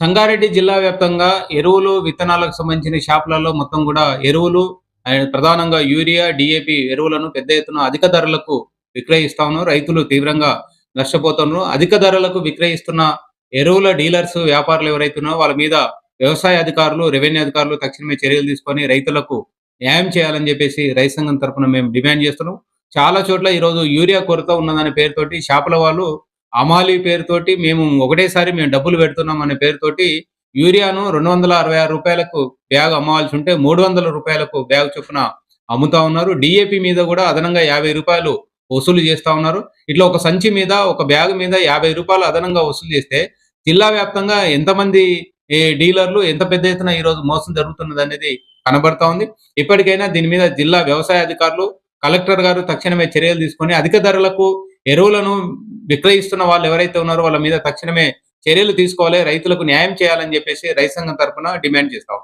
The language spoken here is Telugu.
సంగారెడ్డి జిల్లా వ్యాప్తంగా ఎరువులు విత్తనాలకు సంబంధించిన షాపులలో మొత్తం కూడా ఎరువులు ప్రధానంగా యూరియా డిఏపి ఎరువులను పెద్ద ఎత్తున అధిక ధరలకు విక్రయిస్తా ఉన్నారు. రైతులు తీవ్రంగా నష్టపోతున్నారు. అధిక ధరలకు విక్రయిస్తున్న ఎరువుల డీలర్స్ వ్యాపారులు ఎవరైతున్నారో వాళ్ళ మీద వ్యవసాయ అధికారులు రెవెన్యూ అధికారులు తక్షణమే చర్యలు తీసుకొని రైతులకు న్యాయం చేయాలని చెప్పేసి రైతు సంఘం తరఫున మేము డిమాండ్ చేస్తున్నాం. చాలా చోట్ల ఈరోజు యూరియా కొరత ఉన్నదనే పేరుతోటి షాపుల వాళ్ళు అమాలి పేరుతోటి మేము ఒకటేసారి మేము డబ్బులు పెడుతున్నాం అనే పేరుతోటి యూరియాను రెండు వందల అరవై ఆరు రూపాయలకు బ్యాగ్ అమ్మవలసి ఉంటే మూడు వందల రూపాయలకు బ్యాగ్ చొప్పున అమ్ముతా ఉన్నారు. డిఏపి మీద కూడా అదనంగా యాభై రూపాయలు వసూలు చేస్తా ఉన్నారు. ఇట్లా ఒక సంచి మీద ఒక బ్యాగ్ మీద యాభై రూపాయలు అదనంగా వసూలు చేస్తే జిల్లా వ్యాప్తంగా ఎంతమంది డీలర్లు ఎంత పెద్ద ఎత్తున ఈ రోజు మోసం జరుగుతున్నది అనేది కనబడతా ఉంది. ఇప్పటికైనా దీని మీద జిల్లా వ్యవసాయ అధికారులు కలెక్టర్ గారు తక్షణమే చర్యలు తీసుకొని అధిక ధరలకు ఎరువులను విక్రయిస్తున్న వాళ్ళు ఎవరైతే ఉన్నారో వాళ్ళ మీద తక్షణమే చర్యలు తీసుకోవాలి రైతులకు న్యాయం చేయాలని చెప్పేసి రైతు సంఘం తరఫున డిమాండ్ చేస్తాం